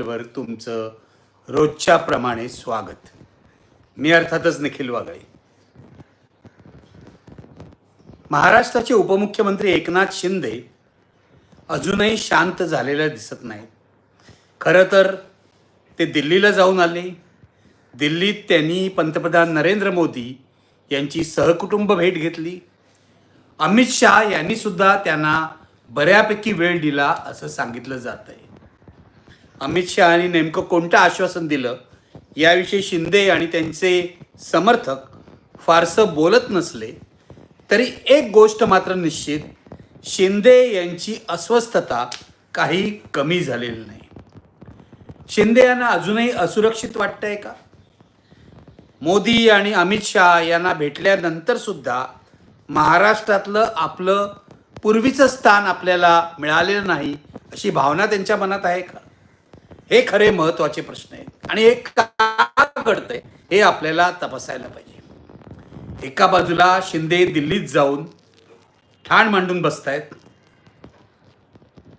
वर तुमचं रोजच्या प्रमाणे स्वागत. मी अर्थातच निखिल वागळे महाराष्ट्राचे उपमुख्यमंत्री एकनाथ शिंदे अजूनही शांत झालेल्या दिसत नाही खरं तर ते दिल्लीला जाऊन आले. दिल्लीत त्यांनी पंतप्रधान नरेंद्र मोदी यांची सहकुटुंब भेट घेतली. अमित शहा यांनी सुद्धा त्यांना बऱ्यापैकी वेळ दिला असं सांगितलं जात आहे अमित शहानी नेमकं कोणतं आश्वासन दिलं? याविषयी शिंदे आणि त्यांचे समर्थक फारसं बोलत नसले तरी एक गोष्ट मात्र निश्चित शिंदे यांची अस्वस्थता काही कमी झालेली नाही. शिंदे यांना अजूनही असुरक्षित वाटतंय का? मोदी आणि अमित शहा यांना भेटल्यानंतर सुद्धा महाराष्ट्रातलं आपलं पूर्वीचं स्थान आपल्याला मिळालेलं नाही अशी भावना त्यांच्या मनात आहे का? हे खरे महत्त्वाचे प्रश्न आहेत. आणि हे का घडतंय हे आपल्याला तपासायला पाहिजे. एका बाजूला शिंदे दिल्लीत जाऊन ठाण मांडून बसतायत.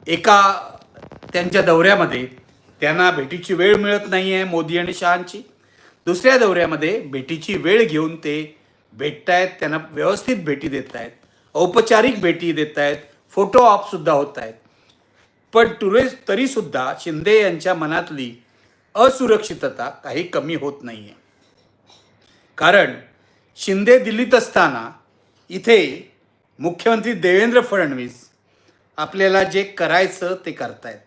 एका त्यांच्या दौऱ्यामध्ये त्यांना भेटीची वेळ मिळत नाही आहे मोदी आणि शहांची. दुसऱ्या दौऱ्यामध्ये भेटीची वेळ घेऊन ते भेटतायत त्यांना व्यवस्थित भेटी देत आहेत औपचारिक भेटी देत आहेत फोटो ऑप सुद्धा होत आहेत पण तुरे तरीसुद्धा शिंदे यांच्या मनातली असुरक्षितता काही कमी होत नाही आहे कारण शिंदे दिल्लीत असताना इथे मुख्यमंत्री देवेंद्र फडणवीस आपल्याला जे करायचं ते करतायत.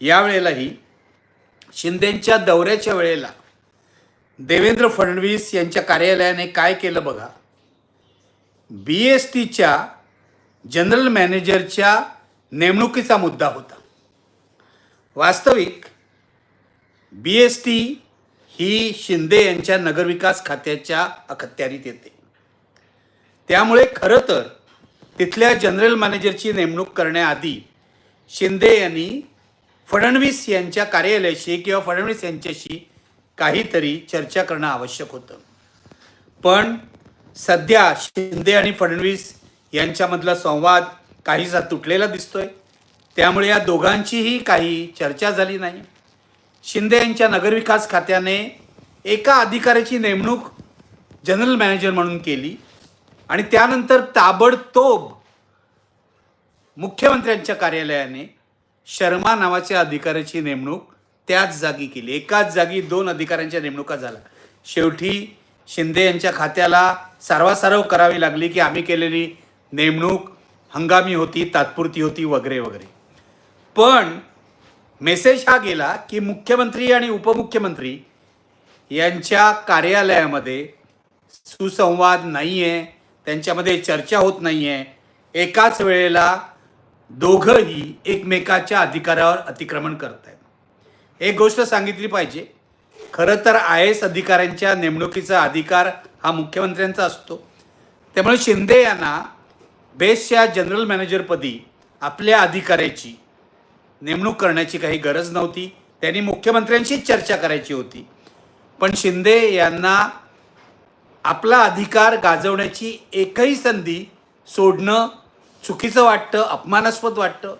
यावेळेलाही शिंदेंच्या दौऱ्याच्या वेळेला देवेंद्र फडणवीस यांच्या कार्यालयाने काय केलं बघा? बी एस टीच्या जनरल मॅनेजरच्या नेमणुकीचा मुद्दा होता. वास्तविक बी एस टी ही शिंदे यांच्या नगरविकास खात्याच्या अखत्यारीत येते. त्यामुळे खरं तर तिथल्या जनरल मॅनेजरची नेमणूक करण्याआधी शिंदे यांनी फडणवीस यांच्या कार्यालयाशी किंवा फडणवीस यांच्याशी काहीतरी चर्चा करणं आवश्यक होतं. पण सध्या शिंदे आणि फडणवीस यांच्यामधला संवाद काहीसा तुटलेला दिसतोय. त्यामुळे या दोघांचीही काही चर्चा झाली नाही. शिंदे यांच्या नगरविकास खात्याने एका अधिकाऱ्याची नेमणूक जनरल मॅनेजर म्हणून केली आणि त्यानंतर ताबडतोब मुख्यमंत्र्यांच्या कार्यालयाने शर्मा नावाच्या अधिकाऱ्याची नेमणूक त्याच जागी केली. एकाच जागी दोन अधिकाऱ्यांच्या नेमणुका झाल्या. शेवटी शिंदे यांच्या खात्याला सारवासारव करावी लागली की आम्ही केलेली नेमणूक हंगामी होती तात्पुरती होती वगैरे वगैरे. पण मेसेज हा गेला की मुख्यमंत्री आणि उपमुख्यमंत्री यांच्या कार्यालयामध्ये सुसंवाद नाही आहे त्यांच्यामध्ये चर्चा होत नाही आहे एकाच वेळेला दोघंही एकमेकाच्या अधिकारावर अतिक्रमण करत आहेत एक गोष्ट सांगितली पाहिजे खरं तर आय एस अधिकाऱ्यांच्या नेमणुकीचा अधिकार हा मुख्यमंत्र्यांचा असतो. त्यामुळे शिंदे यांना बेस्टच्या जनरल मॅनेजरपदी आपल्या अधिकाऱ्याची नेमणूक करण्याची काही गरज नव्हती. त्यांनी मुख्यमंत्र्यांशीच चर्चा करायची होती. पण शिंदे यांना आपला अधिकार गाजवण्याची एकही संधी सोडणं चुकीचं वाटतं अपमानास्पद वाटतं.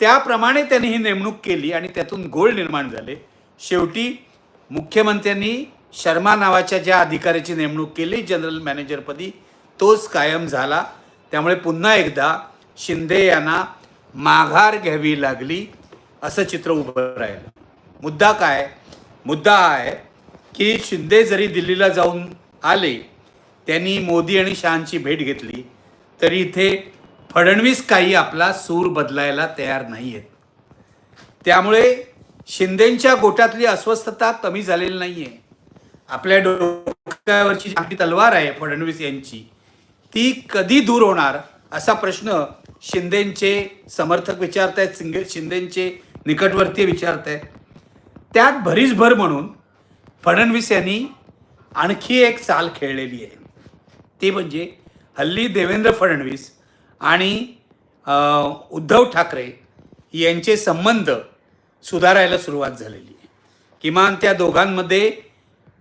त्याप्रमाणे त्यांनी ही नेमणूक केली आणि त्यातून गोळ निर्माण झाले. शेवटी मुख्यमंत्र्यांनी शर्मा नावाच्या ज्या अधिकाऱ्याची नेमणूक केली जनरल मॅनेजरपदी तोच कायम झाला. त्यामुळे पुन्हा एकदा शिंदे यांना माघार घ्यावी लागली असं चित्र उभं राहिलं. मुद्दा काय? मुद्दा हा आहे की शिंदे जरी दिल्लीला जाऊन आले त्यांनी मोदी आणि शहांची भेट घेतली तरी इथे फडणवीस काही आपला सूर बदलायला तयार नाही आहेत त्यामुळे शिंदेंच्या गोटातली अस्वस्थता कमी झालेली नाही आहे आपल्या डोक्यावरची आपली तलवार आहे फडणवीस यांची. ती कधी दूर होणार असा प्रश्न शिंदेंचे समर्थक विचारतायत शिंदे शिंदेंचे निकटवर्तीय विचारत आहेत त्यात भरीसभर म्हणून फडणवीस यांनी आणखी एक चाल खेळलेली आहे. ती म्हणजे हल्ली देवेंद्र फडणवीस आणि उद्धव ठाकरे यांचे संबंध सुधारायला सुरुवात झालेली आहे. किमान त्या दोघांमध्ये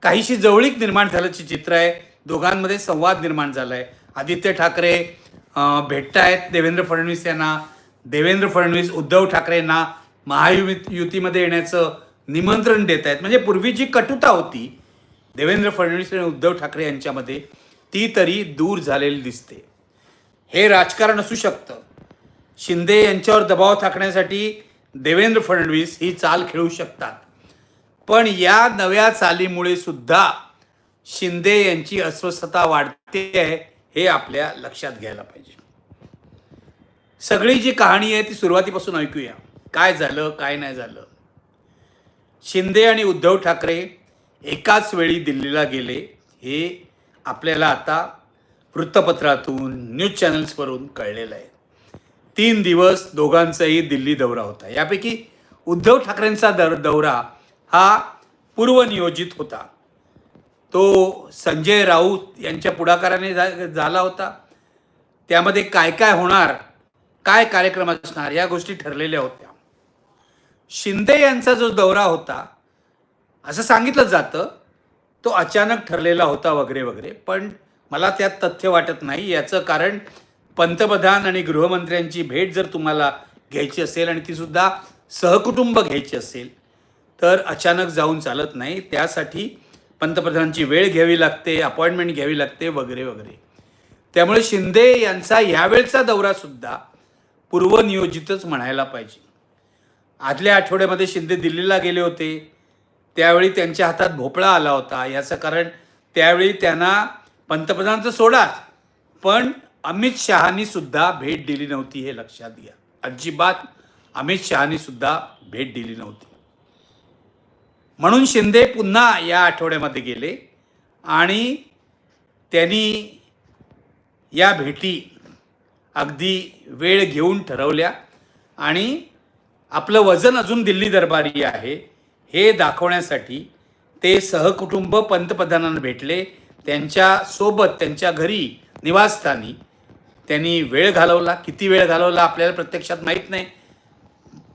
काहीशी जवळीक निर्माण झाल्याचे चित्र आहे दोघांमध्ये संवाद निर्माण झाला आहे आदित्य ठाकरे भेटत भेटतायत देवेंद्र फडणवीस यांना. देवेंद्र फडणवीस उद्धव ठाकरेंना महायुती युतीमध्ये येण्याचं निमंत्रण देत आहेत म्हणजे पूर्वी जी कटुता होती देवेंद्र फडणवीस आणि उद्धव ठाकरे यांच्यामध्ये ती तरी दूर झालेली दिसते. हे राजकारण असू शकतं. शिंदे यांच्यावर दबाव टाकण्यासाठी देवेंद्र फडणवीस ही चाल खेळू शकतात. पण या नव्या चालीमुळे सुद्धा शिंदे यांची अस्वस्थता वाढते आहे. हे आपल्या लक्षात घ्यायला पाहिजे. सगळी जी कहाणी आहे ती सुरुवातीपासून ऐकूया. काय झालं काय नाही झालं. शिंदे आणि उद्धव ठाकरे एकाच वेळी दिल्लीला गेले. हे आपल्याला आता वृत्तपत्रातून न्यूज चॅनल्सवरून कळलेलं आहे. तीन दिवस दोघांचाही दिल्ली दौरा होता. यापैकी उद्धव ठाकरेंचा दर दौरा हा पूर्वनियोजित होता. तो संजय राऊत यांच्या पुढाकाराने झा झाला होता. त्यामध्ये काय काय होणार काय कार्यक्रम असणार या गोष्टी ठरलेल्या होत्या. शिंदे यांचा जो दौरा होता असं सांगितलं जातं तो अचानक ठरलेला होता वगैरे वगैरे. पण मला त्यात तथ्य वाटत नाही. याचं कारण पंतप्रधान आणि गृहमंत्र्यांची भेट जर तुम्हाला घ्यायची असेल आणि तीसुद्धा सहकुटुंब घ्यायची असेल तर अचानक जाऊन चालत नाही. त्यासाठी पंतप्रधानांची वेळ घ्यावी लागते अपॉइंटमेंट घ्यावी लागते वगैरे वगैरे. त्यामुळे शिंदे यांचा यावेळचा दौरासुद्धा पूर्वनियोजितच म्हणायला पाहिजे. आदल्या आठवड्यामध्ये शिंदे दिल्लीला गेले होते. त्यावेळी त्यांच्या हातात भोपळा आला होता. याचं कारण त्यावेळी त्यांना पंतप्रधानांचं सोडाच पण अमित शहानी सुद्धा भेट दिली नव्हती हे लक्षात घ्या. अजिबात अमित शहानी सुद्धा भेट दिली नव्हती. म्हणून शिंदे पुन्हा या आठवड्यामध्ये गेले आणि त्यांनी या भेटी अगदी वेळ घेऊन ठरवल्या आणि आपलं वजन अजून दिल्ली दरबारी आहे हे दाखवण्यासाठी ते सहकुटुंब पंतप्रधानांना भेटले त्यांच्यासोबत त्यांच्या घरी निवासस्थानी त्यांनी वेळ घालवला. किती वेळ घालवला आपल्याला प्रत्यक्षात माहीत नाही.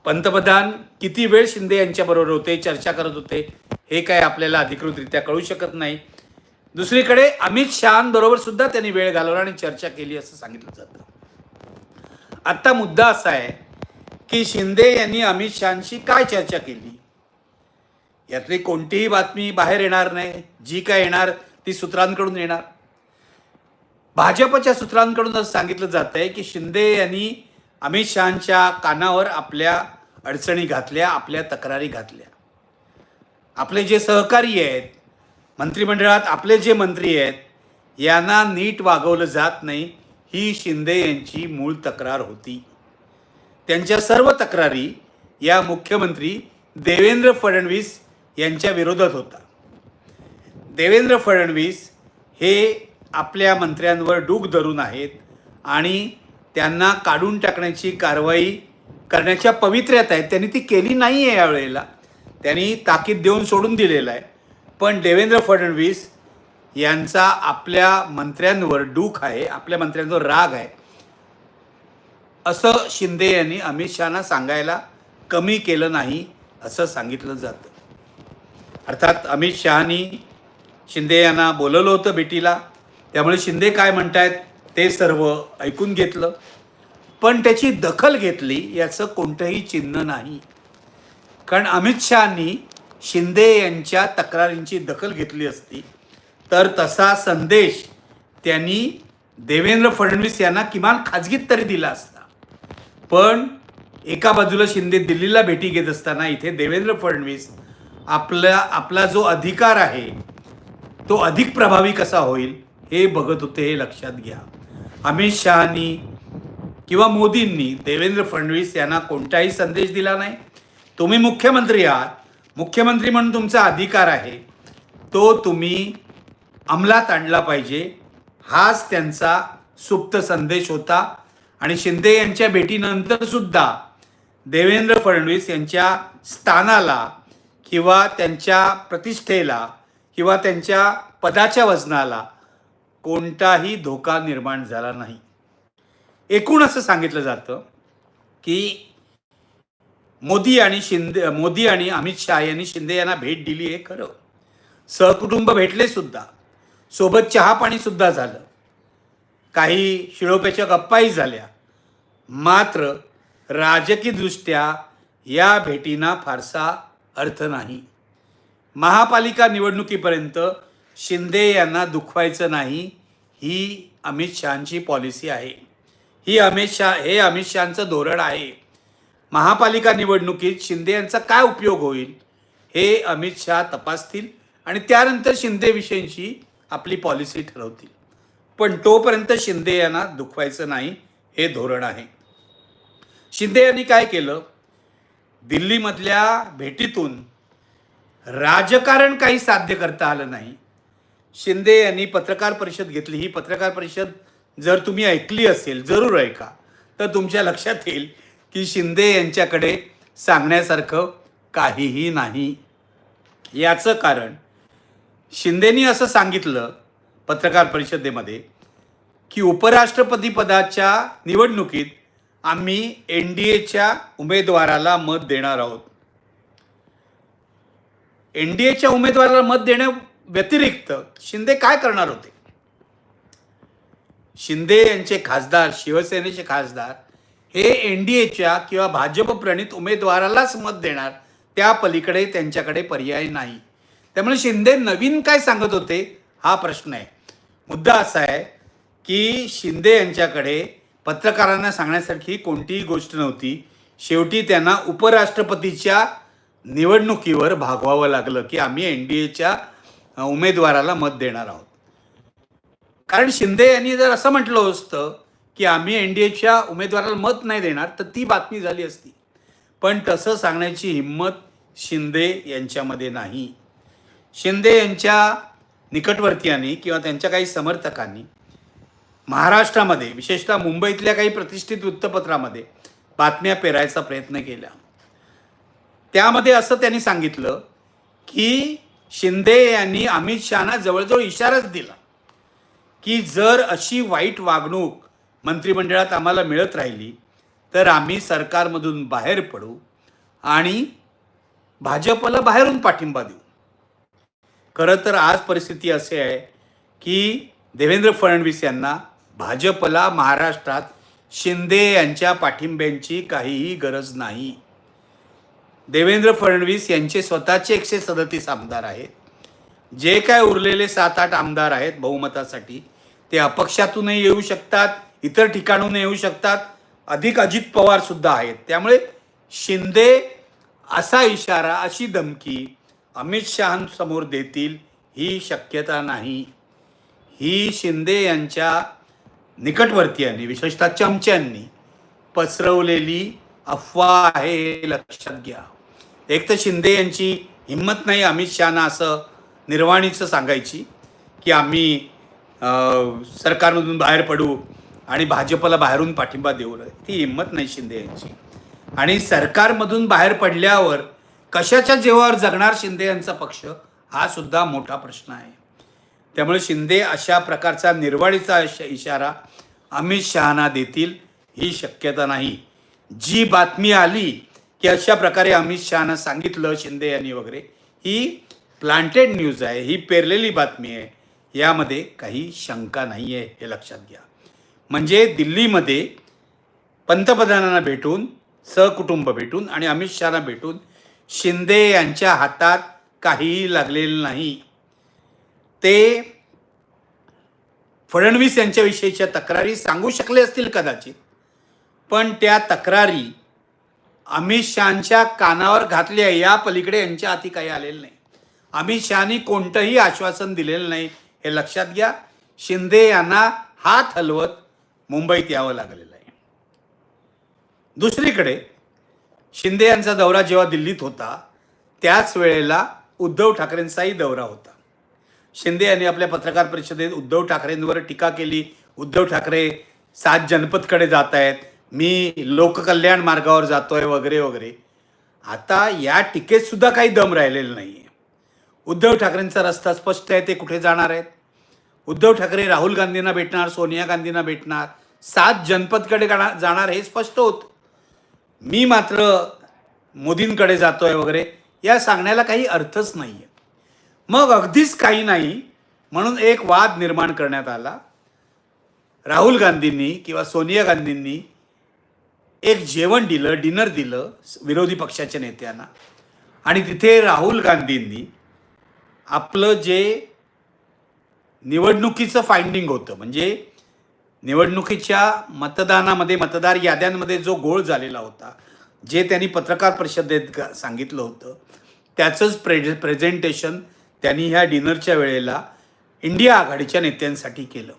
पंतप्रधान किती वेळ शिंदे यांच्याबरोबर होते चर्चा करत होते हे काय आपल्याला अधिकृतरित्या कळू शकत नाही. दुसरीकडे अमित शहांबरोबर सुद्धा त्यांनी वेळ घालवला आणि चर्चा केली असं सांगितलं जातं. आत्ता मुद्दा असा आहे की शिंदे यांनी अमित शहाशी काय चर्चा केली? यातली कोणतीही बातमी बाहेर येणार नाही. जी काय येणार ती सूत्रांकडून येणार. भाजपच्या सूत्रांकडून असं सांगितलं जात आहे की शिंदे यांनी अमित शहाच्या कानावर आपल्या अडचणी घातल्या आपल्या तक्रारी घातल्या. आपले जे सहकारी आहेत मंत्रिमंडळात आपले जे मंत्री आहेत यांना नीट वागवलं जात नाही ही शिंदे यांची मूळ तक्रार होती. त्यांच्या सर्व तक्रारी या मुख्यमंत्री देवेंद्र फडणवीस यांच्या विरोधात होता. देवेंद्र फडणवीस हे आपल्या मंत्र्यांवर डूक धरून आहेत आणि त्यांना काढून टाकण्याची कारवाई करण्याच्या पवित्र्यात आहेत त्यांनी ती केली नाही आहे यावेळेला त्यांनी ताकीद देऊन सोडून दिलेलं आहे. पण देवेंद्र फडणवीस यांचा आपल्या मंत्र्यांवर डूक आहे आपल्या मंत्र्यांवर राग आहे. असं शिंदे यांनी अमित शहाना सांगायला कमी केलं नाही असं सांगितलं जातं. अर्थात अमित शहानी शिंदे यांना बोलवलं होतं भेटीला. त्यामुळे शिंदे काय म्हणतायत? ते सर्व ऐकून घेतलं. पण त्याची दखल घेतली याचं कोणतंही चिन्ह नाही. कारण अमित शहानी शिंदे यांच्या तक्रारींची दखल घेतली असती तर तसा संदेश त्यांनी देवेंद्र फडणवीस यांना किमान खाजगीत तरी दिला असता. पण एका बाजूला शिंदे दिल्लीला भेटी घेत असताना इथे देवेंद्र फडणवीस आपला आपला जो अधिकार आहे तो अधिक प्रभावी कसा होईल हे बघत होते हे लक्षात घ्या. अमित शहानी किंवा मोदींनी देवेंद्र फडणवीस यांना कोणताही संदेश दिला नाही. तुम्ही मुख्यमंत्री आहात. मुख्यमंत्री म्हणून तुमचा अधिकार आहे. तो तुम्ही अंमलात आणला पाहिजे. हाच त्यांचा सुप्त संदेश होता. आणि शिंदे यांच्या भेटीनंतर सुद्धा देवेंद्र फडणवीस यांच्या स्थानाला किंवा त्यांच्या प्रतिष्ठेला किंवा त्यांच्या पदाच्या वजनाला कोणताही धोका निर्माण झाला नाही. एकूण असं सांगितलं जातं की मोदी आणि शिंदे मोदी आणि अमित शहा यांनी शिंदे यांना भेट दिली हे खरं. सहकुटुंब भेटले सुद्धा. सोबत चहा पाणी सुद्धा झालं. काही शिळोप्याच्या गप्पाही झाल्या. मात्र राजकीयदृष्ट्या या भेटींना फारसा अर्थ नाही. महापालिका निवडणुकीपर्यंत शिंदे यांना दुखवायचं नाही ही अमित शहाची पॉलिसी आहे. ही अमित शहा हे अमित शहाचं धोरण आहे. महापालिका निवडणुकीत शिंदे यांचा काय उपयोग होईल हे अमित शहा तपासतील आणि त्यानंतर शिंदेविषयींची आपली पॉलिसी ठरवतील. पण तोपर्यंत शिंदे यांना दुखवायचं नाही हे धोरण आहे. शिंदे यांनी काय केलं दिल्लीमधल्या भेटीतून राजकारण काही साध्य करता आलं नाही. शिंदे यांनी पत्रकार परिषद घेतली. ही पत्रकार परिषद जर तुम्ही ऐकली असेल जरूर ऐका. तर तुमच्या लक्षात येईल की शिंदे यांच्याकडे सांगण्यासारखं काहीही नाही. याचं कारण शिंदेनी असं सांगितलं पत्रकार परिषदेमध्ये की उपराष्ट्रपती पदाच्या निवडणुकीत आम्ही एन डी एच्या उमेदवाराला मत देणार आहोत. एन डी एच्या उमेदवाराला मत देण्या व्यतिरिक्त शिंदे काय करणार होते? शिंदे यांचे खासदार शिवसेनेचे खासदार हे एन डी एच्या किंवा भाजप प्रणित उमेदवारालाच मत देणार त्या पलीकडे त्यांच्याकडे पर्याय नाही. त्यामुळे शिंदे नवीन काय सांगत होते? हा प्रश्न आहे. मुद्दा असा आहे की शिंदे यांच्याकडे पत्रकारांना सांगण्यासारखी कोणतीही गोष्ट नव्हती. शेवटी त्यांना उपराष्ट्रपतीच्या निवडणुकीवर भागवावं लागलं की आम्ही एन डी एच्या उमेदवाराला मत देणार आहोत. कारण शिंदे यांनी जर असं म्हटलं असतं की आम्ही एन डी एच्या उमेदवाराला मत नाही देणार तर ती बातमी झाली असती. पण तसं सांगण्याची हिंमत शिंदे यांच्यामध्ये नाही. शिंदे यांच्या निकटवर्तीयांनी किंवा त्यांच्या काही समर्थकांनी महाराष्ट्रामध्ये विशेषतः मुंबईतल्या काही प्रतिष्ठित वृत्तपत्रामध्ये बातम्या पेरायचा प्रयत्न केला. त्यामध्ये असं त्यांनी सांगितलं की शिंदे यांनी अमित शहाना जवळजवळ इशाराच दिला की जर अशी वाईट वागणूक मंत्रिमंडळात आम्हाला मिळत राहिली तर आम्ही सरकारमधून बाहेर पडू आणि भाजपला बाहेरून पाठिंबा देऊ. खरं तर आज परिस्थिती असे आहे की देवेंद्र फडणवीस यांना भाजपला महाराष्ट्रात शिंदे यांच्या पाठिंब्यांची काहीही गरज नाही. देवेंद्र फडणवीस यांचे स्वतःचे एकशे सदतीस आमदार आहेत. जे काय उरलेले सात आठ आमदार आहेत बहुमतासाठी ते अपक्षातूनही येऊ शकतात इतर ठिकाणून येऊ शकतात. अधिक अजित पवार सुद्धा आहेत. त्यामुळे शिंदे असा इशारा अशी धमकी अमित शहांसमोर देतील ही शक्यता नाही. ही शिंदे यांच्या निकटवर्तीयांनी विशेषतः चमच्यांनी पसरवलेली अफवा आहे हे लक्षात घ्या. एक तर शिंदे यांची हिंमत नाही अमित शहाना असं निर्वाणीचं सांगायची की आम्ही सरकारमधून बाहेर पडू आणि भाजपला बाहेरून पाठिंबा देऊ. ती हिंमत नाही शिंदे यांची. आणि सरकारमधून बाहेर पडल्यावर कशाच्या जेवावर जगणार शिंदे यांचा पक्ष हा सुद्धा मोठा प्रश्न आहे. त्यामुळे शिंदे अशा प्रकारचा निर्वाडीचा इशारा अमित शहाना देतील ही शक्यता नाही. जी बातमी आली की अशा प्रकारे अमित शहानं सांगितलं शिंदे यांनी वगैरे. ही प्लांटेड न्यूज आहे ही पेरलेली बातमी आहे. यामध्ये काही शंका नाही आहे हे लक्षात घ्या. म्हणजे दिल्लीमध्ये पंतप्रधानांना भेटून सहकुटुंब भेटून आणि अमित शहाना भेटून शिंदे यांच्या हातात काहीही लागलेलं नाही. ते फडणवीस यांच्याविषयीच्या तक्रारी सांगू शकले असतील कदाचित पण त्या तक्रारी अमित शहाच्या कानावर घातल्या या पलीकडे यांच्या हाती काही आलेलं नाही. अमित शहानी कोणतंही आश्वासन दिलेलं नाही. हे लक्षात घ्या. शिंदे यांना हात हलवत मुंबईत यावं लागलेलं आहे. दुसरीकडे शिंदे यांचा दौरा जेव्हा दिल्लीत होता त्याच वेळेला उद्धव ठाकरेंचाही दौरा होता. शिंदे यांनी आपल्या पत्रकार परिषदेत उद्धव ठाकरेंवर टीका केली. उद्धव ठाकरे सात जनपदकडे जात आहेत. मी लोककल्याण मार्गावर जातोय वगैरे वगैरे. आता या टीकेत सुद्धा काही दम राहिलेला नाही आहे उद्धव ठाकरेंचा रस्ता स्पष्ट आहे ते कुठे जाणार आहेत? उद्धव ठाकरे राहुल गांधींना भेटणार सोनिया गांधींना भेटणार सात जनपदकडे जाणार हे स्पष्ट होतं. मी मात्र मोदींकडे जातोय वगैरे या सांगण्याला काही अर्थच नाही आहे मग अगदीच काही नाही म्हणून एक वाद निर्माण करण्यात आला. राहुल गांधींनी किंवा सोनिया गांधींनी एक जेवण दिलं डिनर दिलं विरोधी पक्षाच्या नेत्यांना. आणि तिथे राहुल गांधींनी आपलं जे निवडणुकीचं फाइंडिंग होतं म्हणजे निवडणुकीच्या मतदानामध्ये मतदार याद्यांमध्ये जो गोळ झालेला होता जे त्यांनी पत्रकार परिषदेत सांगितलं होतं त्याचंच प्रे प्रेझेंटेशन त्यांनी ह्या डिनरच्या वेळेला इंडिया आघाडीच्या नेत्यांसाठी केलं.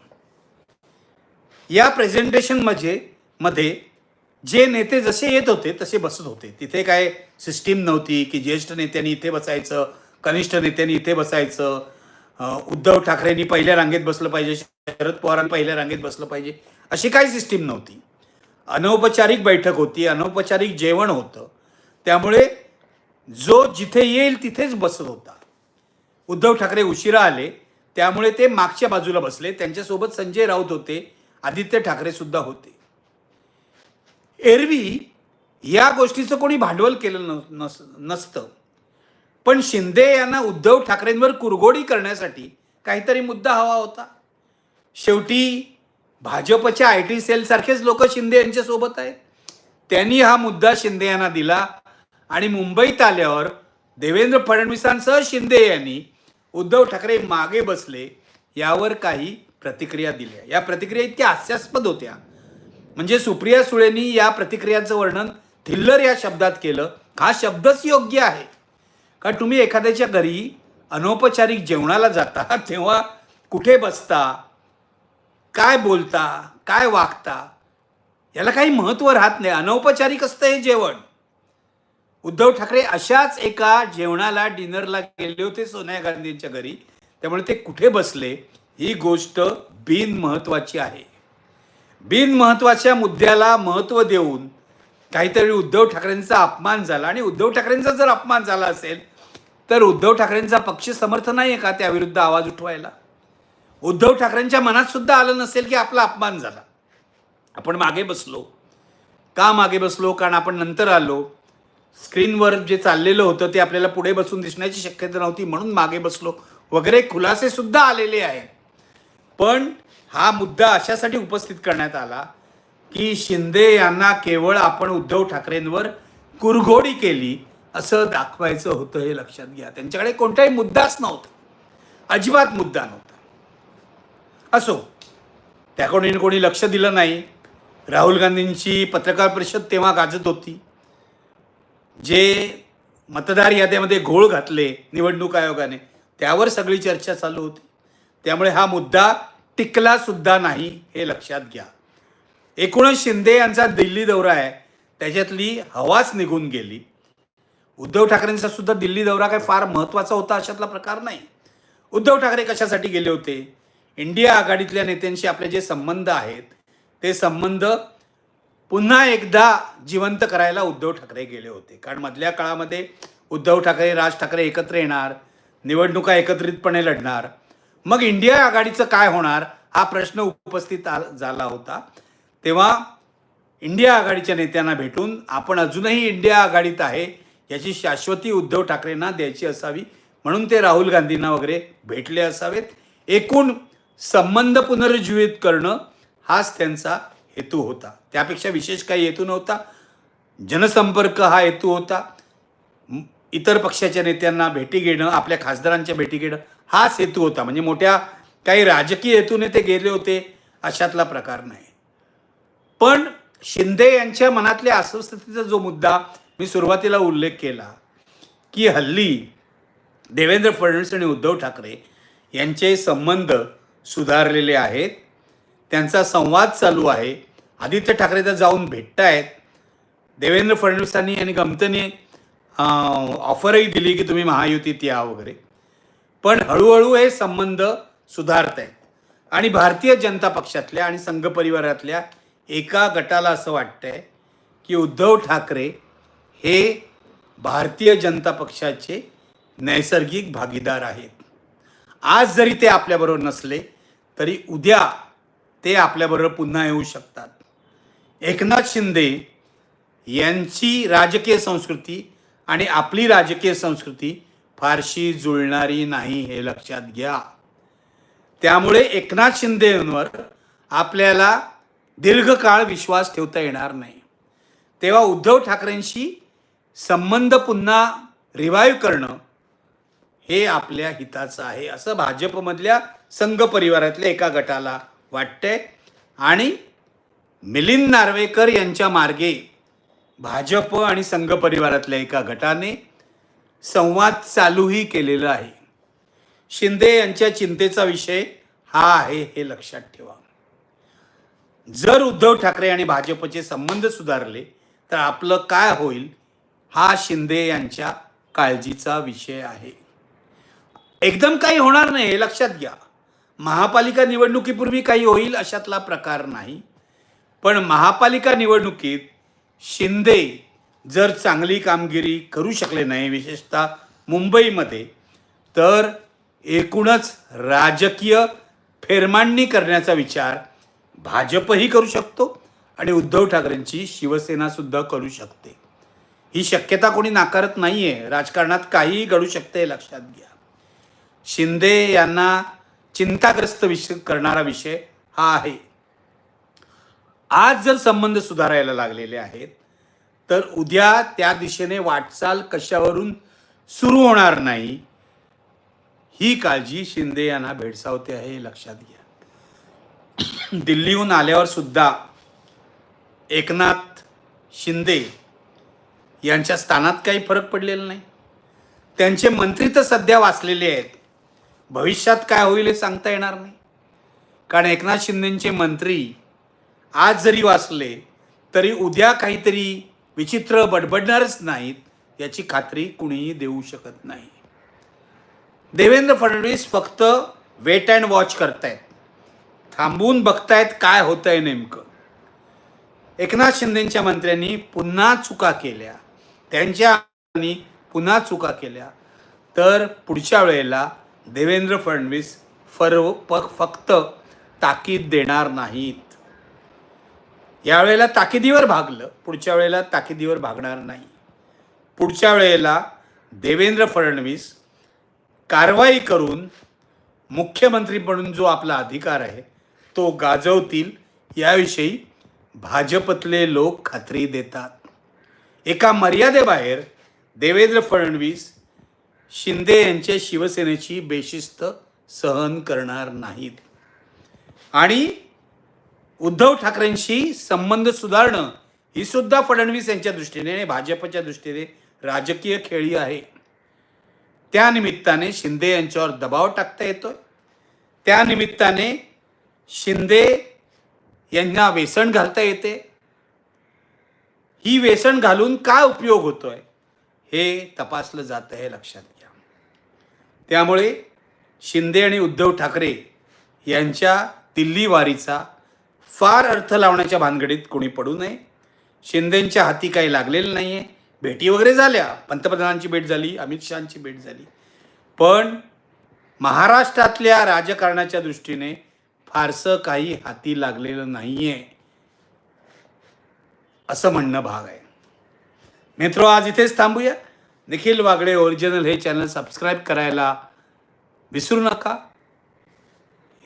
या प्रेझेंटेशनमध्ये मध्ये जे नेते जसे येत होते तसे बसत होते. तिथे काय सिस्टीम नव्हती की ज्येष्ठ नेत्यांनी इथे बसायचं कनिष्ठ नेत्यांनी इथे बसायचं उद्धव ठाकरेंनी पहिल्या रांगेत बसलं पाहिजे शरद पवारांनी पहिल्या रांगेत बसलं पाहिजे अशी काही सिस्टीम नव्हती. अनौपचारिक बैठक होती अनौपचारिक जेवण होतं. त्यामुळे जो जिथे येईल तिथेच बसत होता. उद्धव ठाकरे उशिरा आले त्यामुळे ते मागच्या बाजूला बसले. त्यांच्यासोबत संजय राऊत होते आदित्य ठाकरे सुद्धा होते. एरवी या गोष्टीचं कोणी भांडवल केलं न- नस नसतं. पण शिंदे यांना उद्धव ठाकरेंवर कुरघोडी करण्यासाठी काहीतरी मुद्दा हवा होता. शेवटी भाजपच्या आय टी सेलसारखेच लोक शिंदे यांच्यासोबत आहेत. त्यांनी हा मुद्दा शिंदे यांना दिला आणि मुंबईत आल्यावर देवेंद्र फडणवीसांसह शिंदे यांनी उद्धव ठाकरे मागे बसले यावर काही प्रतिक्रिया दिल्या. या प्रतिक्रिया इतक्या हास्यास्पद होत्या म्हणजे सुप्रिया सुळेंनी या प्रतिक्रियांचं वर्णन थिल्लर या शब्दात केलं. हा शब्दच योग्य आहे. का तुम्ही एखाद्याच्या घरी अनौपचारिक जेवणाला जाता तेव्हा कुठे बसता काय बोलता काय वागता याला काही महत्त्व राहत नाही. अनौपचारिक असतं हे जेवण. उद्धव ठाकरे अशाच एका जेवणाला डिनरला गेले होते सोनिया गांधींच्या घरी. त्यामुळे ते कुठे बसले? ही गोष्ट बिन महत्वाची आहे. बिन महत्त्वाच्या मुद्द्याला महत्त्व देऊन काहीतरी उद्धव ठाकरेंचा अपमान झाला. आणि उद्धव ठाकरेंचा जर अपमान झाला असेल तर उद्धव ठाकरेंचा पक्ष समर्थ नाही आहे का त्याविरुद्ध आवाज उठवायला? उद्धव ठाकरेंच्या मनात सुद्धा आलं नसेल की आपला अपमान झाला. आपण मागे बसलो. का मागे बसलो? कारण आपण नंतर आलो. स्क्रीनवर जे चाललेलं होतं ते आपल्याला पुढे बसून दिसण्याची शक्यता नव्हती म्हणून मागे बसलो. वगैरे खुलासे सुद्धा आलेले आहेत. पण हा मुद्दा अशासाठी उपस्थित करण्यात आला की शिंदे यांना केवळ आपण उद्धव ठाकरेंवर कुरघोडी केली असं दाखवायचं होतं हे लक्षात घ्या. त्यांच्याकडे कोणताही मुद्दाच नव्हता. अजिबात मुद्दा नव्हता. असो त्याकडून कोणी लक्ष दिलं नाही. राहुल गांधींची पत्रकार परिषद तेव्हा गाजत होती. जे मतदार याद्यामध्ये घोळ घातले निवडणूक आयोगाने त्यावर सगळी चर्चा चालू होती. त्यामुळे हा मुद्दा टिकला सुद्धा नाही हे लक्षात घ्या. एकूणच शिंदे यांचा दिल्ली दौरा आहे त्याच्यातली हवाच निघून गेली. उद्धव ठाकरेंचा सुद्धा दिल्ली दौरा काय फार महत्त्वाचा होता अशातला प्रकार नाही. उद्धव ठाकरे कशासाठी गेले होते? इंडिया आघाडीतल्या नेत्यांशी आपले जे संबंध आहेत ते संबंध पुन्हा एकदा जिवंत करायला उद्धव ठाकरे गेले होते. कारण मधल्या काळामध्ये उद्धव ठाकरे राज ठाकरे एकत्र येणार निवडणुका एकत्रितपणे लढणार मग इंडिया आघाडीचं काय होणार? हा प्रश्न उपस्थित झाला होता. तेव्हा इंडिया आघाडीच्या नेत्यांना भेटून आपण अजूनही इंडिया आघाडीत आहे याची शाश्वती उद्धव ठाकरेंना द्यायची असावी म्हणून ते राहुल गांधींना वगैरे भेटले असावेत. एकूण संबंध पुनरुज्जीवित करणं हाच त्यांचा हेतू होता. त्यापेक्षा विशेष काही हेतू नव्हता. जनसंपर्क हा हेतू होता. इतर पक्षाच्या नेत्यांना भेटी घेणं आपल्या खासदारांच्या भेटी घेणं हाच हेतू होता. म्हणजे मोठ्या काही राजकीय हेतूने ते गेले होते अशातला प्रकार नाही. पण शिंदे यांच्या मनातल्या अस्वस्थतेचा जो मुद्दा मी सुरुवातीला उल्लेख केला की हल्ली देवेंद्र फडणवीस आणि उद्धव ठाकरे यांचे संबंध सुधारलेले आहेत त्यांचा संवाद चालू आहे आदित्य ठाकरे तर जाऊन भेटतायत. देवेंद्र फडणवीसांनी आणि गमतने ऑफरही दिली की तुम्ही महायुतीत या वगैरे. पण हळूहळू हे संबंध सुधारत आहेत. आणि भारतीय जनता पक्षातल्या आणि संघ परिवारातल्या एका गटाला असं वाटतंय की उद्धव ठाकरे हे भारतीय जनता पक्षाचे नैसर्गिक भागीदार आहेत. आज जरी ते आपल्याबरोबर नसले तरी उद्या ते आपल्याबरोबर पुन्हा येऊ शकतात. एकनाथ शिंदे यांची राजकीय संस्कृती आणि आपली राजकीय संस्कृती फारशी जुळणारी नाही हे लक्षात घ्या. त्यामुळे एकनाथ शिंदेवर आपल्याला दीर्घकाळ विश्वास ठेवता येणार नाही. तेव्हा उद्धव ठाकरेंशी संबंध पुन्हा रिवाईव्ह करणं हे आपल्या हिताचं आहे असं भाजपमधल्या संघ परिवारातल्या एका गटाला वाटतंय. आणि मिलिंद नार्वेकर यांच्या मार्गे भाजप आणि संघ परिवारातल्या एका गटाने संवाद चालूही केलेला आहे. शिंदे यांच्या चिंतेचा विषय हा आहे हे लक्षात ठेवा. जर उद्धव ठाकरे आणि भाजपचे संबंध सुधारले तर आपलं काय होईल हा शिंदे यांच्या काळजीचा विषय आहे. एकदम काही होणार नाही हे लक्षात घ्या. महापालिका निवडणुकीपूर्वी काही होईल अशातला प्रकार नाही. पण महापालिका निवडणुकीत शिंदे जर चांगली कामगिरी करू शकले नाही विशेषतः मुंबईमध्ये तर एकूणच राजकीय फेरमांडणी करण्याचा विचार भाजपही करू शकतो आणि उद्धव ठाकरेंची शिवसेना सुद्धा करू शकते. ही शक्यता कोणी नाकारत नाहीये. राजकारणात काहीही घडू शकते लक्षात घ्या. शिंदे यांना चिंताग्रस्त विषय करणारा विषय हा आहे. आज जर संबंध सुधारायला लागलेले आहेत तर उद्या त्या दिशेने वाटचाल कशावरून सुरू होणार नाही ही काळजी शिंदे यांना भेडसावते आहे हे लक्षात घ्या. दिल्लीहून आल्यावर सुद्धा एकनाथ शिंदे यांच्या स्थानात काही फरक पडलेला नाही. त्यांचे मंत्री तर सध्या वाचलेले आहेत. भविष्यात काय होईल हे सांगता येणार नाही. कारण एकनाथ शिंदेंचे मंत्री आज जरी वाचले तरी उद्या काहीतरी विचित्र बडबडणारच नाहीत याची खात्री कुणीही देऊ शकत नाही. देवेंद्र फडणवीस फक्त वेट अँड वॉच करतायत. थांबून बघतायत काय होतंय नेमकं. एकनाथ शिंदेच्या मंत्र्यांनी पुन्हा चुका केल्या. त्यांच्या पुन्हा चुका केल्या. तर पुढच्या वेळेला देवेंद्र फडणवीस फर्व प फक्त ताकीद देणार नाहीत. यावेळेला ताकिदीवर भागलं पुढच्या वेळेला ताकिदीवर भागणार नाही. पुढच्या वेळेला देवेंद्र फडणवीस कारवाई करून मुख्यमंत्री म्हणून जो आपला अधिकार आहे तो गाजवतील याविषयी भाजपतले लोक खात्री देतात. एका मर्यादेबाहेर देवेंद्र फडणवीस शिंदे यांच्या शिवसेनेची बेशिस्त सहन करणार नाहीत. आणि उद्धव ठाकरेंशी संबंध सुधारणं ही सुद्धा फडणवीस यांच्या दृष्टीने आणि भाजपच्या दृष्टीने राजकीय खेळी आहे. त्यानिमित्ताने शिंदे यांच्यावर दबाव टाकता येतोय. त्यानिमित्ताने शिंदे यांना वेसण घालता येते. ही वेसण घालून काय उपयोग होतोय हे तपासलं जातं हे लक्षात घ्या. त्यामुळे शिंदे आणि उद्धव ठाकरे यांच्या दिल्ली वारीचा फार अर्थ लावण्याच्या भानगडीत कोणी पडू नये. शिंदेंच्या हाती काही लागलेलं नाही आहे भेटी वगैरे झाल्या. पंतप्रधानांची भेट झाली अमित शहाची भेट झाली. पण महाराष्ट्रातल्या राजकारणाच्या दृष्टीने फारसं काही हाती लागलेलं नाही आहे असं म्हणणं भाग आहे. मित्रो आज इथेच थांबूया. निखिल वागडे ओरिजिनल हे चॅनल सबस्क्राईब करायला विसरू नका.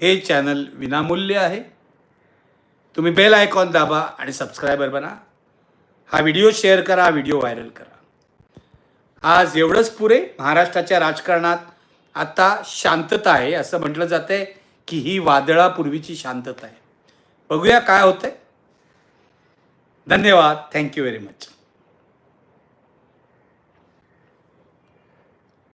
हे चॅनल विनामूल्य आहे. तुम्ही बेल आयकॉन दाबा आणि सबस्क्रायबर बना. हा व्हिडिओ शेअर करा हा व्हिडिओ व्हायरल करा. आज एवढंच पुरे. महाराष्ट्राच्या राजकारणात आता शांतता आहे असं म्हटलं जातंय की ही वादळापूर्वीची शांतता आहे. बघूया काय होतंय. धन्यवाद. Thank you very much